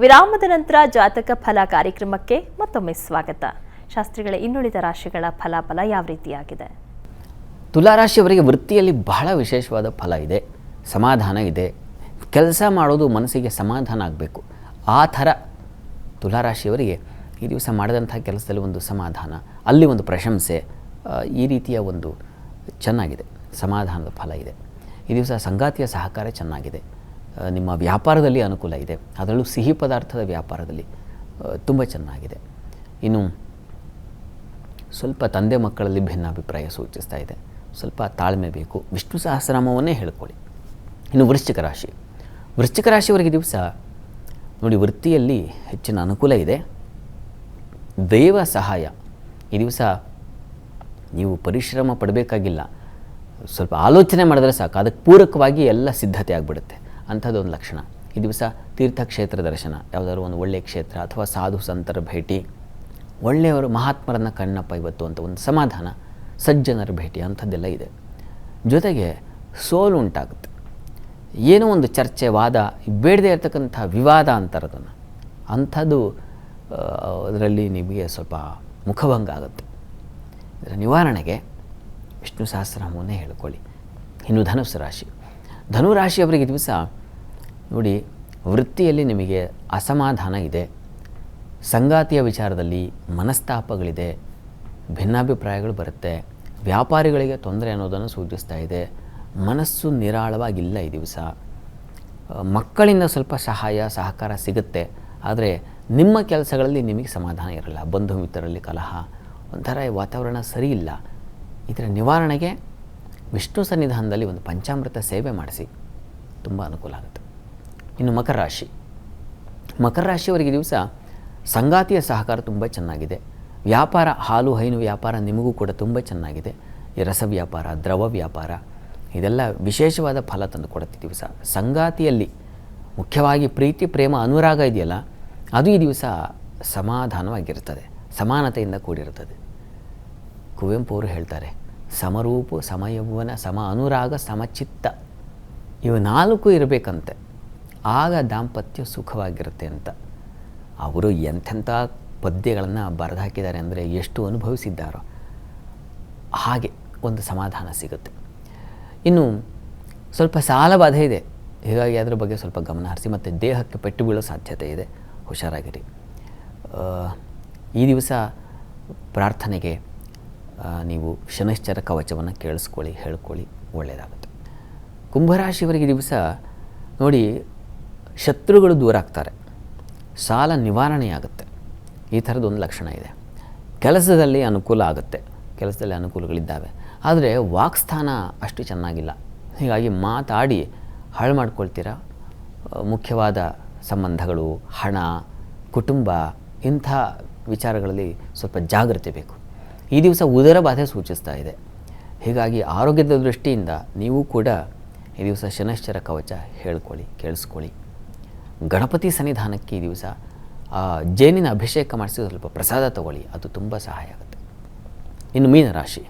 ವಿರಾಮದ ನಂತರ ಜಾತಕ ಫಲ ಕಾರ್ಯಕ್ರಮಕ್ಕೆ ಮತ್ತೊಮ್ಮೆ ಸ್ವಾಗತ. ಶಾಸ್ತ್ರಿಗಳ, ಇನ್ನುಳಿದ ರಾಶಿಗಳ ಫಲಾಫಲ ಯಾವ ರೀತಿಯಾಗಿದೆ? ತುಲಾರಾಶಿಯವರಿಗೆ ವೃತ್ತಿಯಲ್ಲಿ ಬಹಳ ವಿಶೇಷವಾದ ಫಲ ಇದೆ. ಸಮಾಧಾನ ಇದೆ. ಕೆಲಸ ಮಾಡೋದು ಮನಸ್ಸಿಗೆ ಸಮಾಧಾನ ಆಗಬೇಕು. ಆ ಥರ ತುಲಾರಾಶಿಯವರಿಗೆ ಈ ದಿವಸ ಮಾಡಿದಂಥ ಕೆಲಸದಲ್ಲಿ ಒಂದು ಸಮಾಧಾನ, ಅಲ್ಲಿ ಒಂದು ಪ್ರಶಂಸೆ ಈ ರೀತಿಯ ಒಂದು ಚೆನ್ನಾಗಿದೆ. ಸಮಾಧಾನದ ಫಲ ಇದೆ. ಈ ದಿವಸ ಸಂಗಾತಿಯ ಸಹಕಾರ ಚೆನ್ನಾಗಿದೆ. ನಿಮ್ಮ ವ್ಯಾಪಾರದಲ್ಲಿ ಅನುಕೂಲ ಇದೆ. ಅದರಲ್ಲೂ ಸಿಹಿ ಪದಾರ್ಥದ ವ್ಯಾಪಾರದಲ್ಲಿ ತುಂಬ ಚೆನ್ನಾಗಿದೆ. ಇನ್ನು ಸ್ವಲ್ಪ ತಂದೆ ಮಕ್ಕಳಲ್ಲಿ ಭಿನ್ನಾಭಿಪ್ರಾಯ ಸೂಚಿಸ್ತಾ ಇದೆ. ಸ್ವಲ್ಪ ತಾಳ್ಮೆ ಬೇಕು. ವಿಷ್ಣು ಸಹಸ್ರನಾಮವನ್ನೇ ಹೇಳ್ಕೊಳ್ಳಿ. ಇನ್ನು ವೃಶ್ಚಿಕ ರಾಶಿ. ವೃಶ್ಚಿಕ ರಾಶಿಯವರಿಗೆ ದಿವಸ ನೋಡಿ ವೃತ್ತಿಯಲ್ಲಿ ಹೆಚ್ಚಿನ ಅನುಕೂಲ ಇದೆ. ದೈವ ಸಹಾಯ. ಈ ದಿವಸ ನೀವು ಪರಿಶ್ರಮ ಪಡಬೇಕಾಗಿಲ್ಲ. ಸ್ವಲ್ಪ ಆಲೋಚನೆ ಮಾಡಿದ್ರೆ ಸಾಕು. ಅದಕ್ಕೆ ಪೂರಕವಾಗಿ ಎಲ್ಲ ಸಿದ್ಧತೆ ಆಗಿಬಿಡುತ್ತೆ. ಅಂಥದ್ದೊಂದು ಲಕ್ಷಣ. ಈ ದಿವಸ ತೀರ್ಥಕ್ಷೇತ್ರ ದರ್ಶನ, ಯಾವುದಾದ್ರು ಒಂದು ಒಳ್ಳೆಯ ಕ್ಷೇತ್ರ ಅಥವಾ ಸಾಧು ಸಂತರ ಭೇಟಿ. ಒಳ್ಳೆಯವರು ಮಹಾತ್ಮರನ್ನು ಕಣ್ಣಪ್ಪ ಇವತ್ತು ಅಂತ ಒಂದು ಸಮಾಧಾನ, ಸಜ್ಜನರ ಭೇಟಿ ಅಂಥದ್ದೆಲ್ಲ ಇದೆ. ಜೊತೆಗೆ ಸೋಲು ಉಂಟಾಗುತ್ತೆ. ಏನೋ ಒಂದು ಚರ್ಚೆ, ವಾದ ಬೇಡದೇ ಇರತಕ್ಕಂಥ ವಿವಾದ ಅಂತಾರದನ್ನು. ಅಂಥದ್ದು ಅದರಲ್ಲಿ ನಿಮಗೆ ಸ್ವಲ್ಪ ಮುಖಭಂಗ ಆಗುತ್ತೆ. ಇದರ ನಿವಾರಣೆಗೆ ವಿಷ್ಣು ಸಹಸ್ರನಾಮವನ್ನೇ ಹೇಳ್ಕೊಳ್ಳಿ. ಇನ್ನು ಧನುಸು ರಾಶಿ. ಧನು ರಾಶಿಯವರಿಗೆ ದಿವಸ ನೋಡಿ, ವೃತ್ತಿಯಲ್ಲಿ ನಿಮಗೆ ಅಸಮಾಧಾನ ಇದೆ. ಸಂಗಾತಿಯ ವಿಚಾರದಲ್ಲಿ ಮನಸ್ತಾಪಗಳಿದೆ. ಭಿನ್ನಾಭಿಪ್ರಾಯಗಳು ಬರುತ್ತೆ. ವ್ಯಾಪಾರಿಗಳಿಗೆ ತೊಂದರೆ ಅನ್ನೋದನ್ನು ಸೂಚಿಸ್ತಾ ಇದೆ. ಮನಸ್ಸು ನಿರಾಳವಾಗಿಲ್ಲ ಈ ದಿವಸ. ಮಕ್ಕಳಿಂದ ಸ್ವಲ್ಪ ಸಹಾಯ, ಸಹಕಾರ ಸಿಗುತ್ತೆ. ಆದರೆ ನಿಮ್ಮ ಕೆಲಸಗಳಲ್ಲಿ ನಿಮಗೆ ಸಮಾಧಾನ ಇರಲ್ಲ. ಬಂಧು ಮಿತ್ರರಲ್ಲಿ ಕಲಹ, ಒಂಥರ ವಾತಾವರಣ ಸರಿ ಇಲ್ಲ ಇದರ ನಿವಾರಣೆಗೆ ವಿಷ್ಣು ಸನ್ನಿಧಾನದಲ್ಲಿ ಒಂದು ಪಂಚಾಮೃತ ಸೇವೆ ಮಾಡಿಸಿ ತುಂಬ ಅನುಕೂಲ ಆಗುತ್ತೆ. ಇನ್ನು ಮಕರ ರಾಶಿ. ಮಕರ ರಾಶಿಯವರಿಗೆ ದಿವಸ ಸಂಗಾತಿಯ ಸಹಕಾರ ತುಂಬ ಚೆನ್ನಾಗಿದೆ. ವ್ಯಾಪಾರ, ಹಾಲು, ಹೈನು ವ್ಯಾಪಾರ ನಿಮಗೂ ಕೂಡ ತುಂಬ ಚೆನ್ನಾಗಿದೆ. ರಸ ವ್ಯಾಪಾರ, ದ್ರವ ವ್ಯಾಪಾರ, ಇದೆಲ್ಲ ವಿಶೇಷವಾದ ಫಲ ತಂದು ಕೊಡುತ್ತೆ ದಿವಸ. ಸಂಗಾತಿಯಲ್ಲಿ ಮುಖ್ಯವಾಗಿ ಪ್ರೀತಿ, ಪ್ರೇಮ, ಅನುರಾಗ ಇದೆಯಲ್ಲ, ಅದು ಈ ದಿವಸ ಸಮಾಧಾನವಾಗಿರ್ತದೆ ಸಮಾನತೆಯಿಂದ ಕೂಡಿರುತ್ತದೆ. ಕುವೆಂಪು ಅವರು ಹೇಳ್ತಾರೆ ಸಮರೂಪು, ಸಮಯೌವನ ಸಮ ಅನುರಾಗ ಸಮಚಿತ್ತ ಇವು ನಾಲ್ಕು ಇರಬೇಕಂತೆ. ಆಗ ದಾಂಪತ್ಯ ಸುಖವಾಗಿರುತ್ತೆ ಅಂತ. ಅವರು ಎಂಥೆಂಥ ಪದ್ಯಗಳನ್ನು ಬರೆದು ಹಾಕಿದ್ದಾರೆ ಅಂದರೆ ಎಷ್ಟು ಅನುಭವಿಸಿದ್ದಾರೋ ಹಾಗೆ ಒಂದು ಸಮಾಧಾನ ಸಿಗುತ್ತೆ. ಇನ್ನು ಸ್ವಲ್ಪ ಸಾಲ ಬಾಧೆ ಇದೆ. ಹೀಗಾಗಿ ಅದರ ಬಗ್ಗೆ ಸ್ವಲ್ಪ ಗಮನ ಹರಿಸಿ ಮತ್ತು ದೇಹಕ್ಕೆ ಪೆಟ್ಟು ಬೀಳೋ ಸಾಧ್ಯತೆ ಇದೆ. ಹುಷಾರಾಗಿರಿ. ಈ ದಿವಸ ಪ್ರಾರ್ಥನೆಗೆ ನೀವು ಶನೈಶ್ಚರ ಕವಚವನ್ನು ಕೇಳಿಸ್ಕೊಳ್ಳಿ, ಹೇಳ್ಕೊಳ್ಳಿ ಒಳ್ಳೆಯದಾಗುತ್ತೆ ಕುಂಭರಾಶಿಯವರಿಗೆ ದಿವಸ ನೋಡಿ, ಶತ್ರುಗಳು ದೂರ ಆಗ್ತಾರೆ. ಸಾಲ ನಿವಾರಣೆಯಾಗುತ್ತೆ ಈ ಥರದೊಂದು ಲಕ್ಷಣ ಇದೆ. ಕೆಲಸದಲ್ಲಿ ಅನುಕೂಲ ಆಗುತ್ತೆ. ಕೆಲಸದಲ್ಲಿ ಅನುಕೂಲಗಳಿದ್ದಾವೆ. ಆದರೆ ವಾಕ್ಸ್ಥಾನ ಅಷ್ಟು ಚೆನ್ನಾಗಿಲ್ಲ. ಹೀಗಾಗಿ ಮಾತಾಡಿ, ಹಾಳು ಮಾಡ್ಕೊಳ್ತೀರಾ? ಮುಖ್ಯವಾದ ಸಂಬಂಧಗಳು, ಹಣ, ಕುಟುಂಬ, ಇಂಥ ವಿಚಾರಗಳಲ್ಲಿ ಸ್ವಲ್ಪ ಜಾಗ್ರತೆ ಬೇಕು. ಈ ದಿವಸ ಉದರ ಬಾಧೆ ಸೂಚಿಸ್ತಾ ಇದೆ. ಹೀಗಾಗಿ ಆರೋಗ್ಯದ ದೃಷ್ಟಿಯಿಂದ ನೀವು ಕೂಡ ಈ ದಿವಸ ಶನಶ್ಚರ ಕವಚ ಹೇಳ್ಕೊಳ್ಳಿ, ಕೇಳಿಸ್ಕೊಳ್ಳಿ. ಗಣಪತಿ ಸನ್ನಿಧಾನಕ್ಕೆ ಈ ದಿವಸ ಜೇನಿನ ಅಭಿಷೇಕ ಮಾಡಿಸಿ ಸ್ವಲ್ಪ ಪ್ರಸಾದ ತಗೊಳ್ಳಿ, ಅದು ತುಂಬ ಸಹಾಯ ಆಗುತ್ತೆ. ಇನ್ನು ಮೀನರಾಶಿ.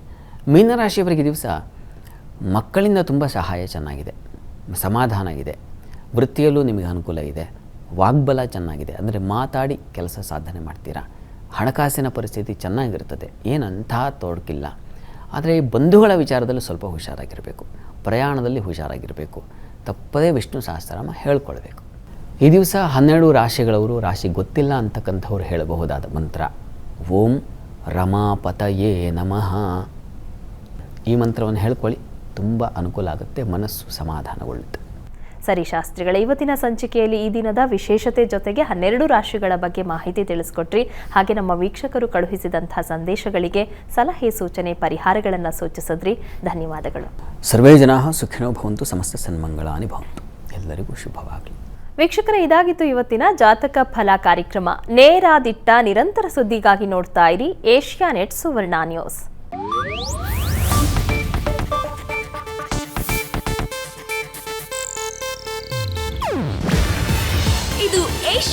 ಮೀನರಾಶಿಯವರಿಗೆ ದಿವಸ ಮಕ್ಕಳಿಂದ ತುಂಬ ಸಹಾಯ ಚೆನ್ನಾಗಿದೆ. ಸಮಾಧಾನ ಇದೆ. ವೃತ್ತಿಯಲ್ಲೂ ನಿಮಗೆ ಅನುಕೂಲ ಇದೆ. ವಾಗ್ಬಲ ಚೆನ್ನಾಗಿದೆ. ಅಂದರೆ ಮಾತಾಡಿ ಕೆಲಸ ಸಾಧನೆ ಮಾಡ್ತೀರಾ? ಹಣಕಾಸಿನ ಪರಿಸ್ಥಿತಿ ಚೆನ್ನಾಗಿರ್ತದೆ, ಏನಂಥ ತೊಡಕಿಲ್ಲ. ಆದರೆ ಬಂಧುಗಳ ವಿಚಾರದಲ್ಲಿ ಸ್ವಲ್ಪ ಹುಷಾರಾಗಿರಬೇಕು, ಪ್ರಯಾಣದಲ್ಲಿ ಹುಷಾರಾಗಿರಬೇಕು, ತಪ್ಪದೇ ವಿಷ್ಣು ಸಹಸ್ರನಾಮ ಹೇಳ್ಕೊಳ್ಬೇಕು. ಈ ದಿವಸ ಹನ್ನೆರಡು ರಾಶಿಗಳವರು ರಾಶಿ ಗೊತ್ತಿಲ್ಲ ಅಂತಕ್ಕಂಥವ್ರು ಹೇಳಬಹುದಾದ ಮಂತ್ರ, ಓಂ ರಮಾಪತಯೇ ನಮಃ. ಈ ಮಂತ್ರವನ್ನು ಹೇಳ್ಕೊಳ್ಳಿ, ತುಂಬ ಅನುಕೂಲ ಆಗುತ್ತೆ, ಮನಸ್ಸು ಸಮಾಧಾನಗೊಳ್ಳುತ್ತೆ. ಸರಿ ಶಾಸ್ತ್ರಿಗಳ ಇವತ್ತಿನ ಸಂಚಿಕೆಯಲ್ಲಿ ಈ ದಿನದ ವಿಶೇಷತೆ ಜೊತೆಗೆ ಹನ್ನೆರಡು ರಾಶಿಗಳ ಬಗ್ಗೆ ಮಾಹಿತಿ ತಿಳಿಸ್ಕೊಟ್ರಿ. ಹಾಗೆ ನಮ್ಮ ವೀಕ್ಷಕರು ಕಳುಹಿಸಿದಂತಹ ಸಂದೇಶಗಳಿಗೆ ಸಲಹೆ ಸೂಚನೆ ಪರಿಹಾರಗಳನ್ನು ಸೂಚಿಸಿದ್ರಿ. ಧನ್ಯವಾದಗಳು. ಸರ್ವೇ ಜನ ಸುಖಿನೋ ಭವಂತು ಸಮಸ್ತ ಸನ್ಮಂಗಳಾನಿ ಭವಂತು. ಎಲ್ಲರಿಗೂ ಶುಭವಾಗಲಿ. ವೀಕ್ಷಕರ ಇದಾಗಿತ್ತು ಇವತ್ತಿನ ಜಾತಕ ಫಲ ಕಾರ್ಯಕ್ರಮ. ನೇರ ದಿಟ್ಟ ನಿರಂತರ ಸುದ್ದಿಗಾಗಿ ನೋಡ್ತಾ ಇರಿ Asianet Suvarna news.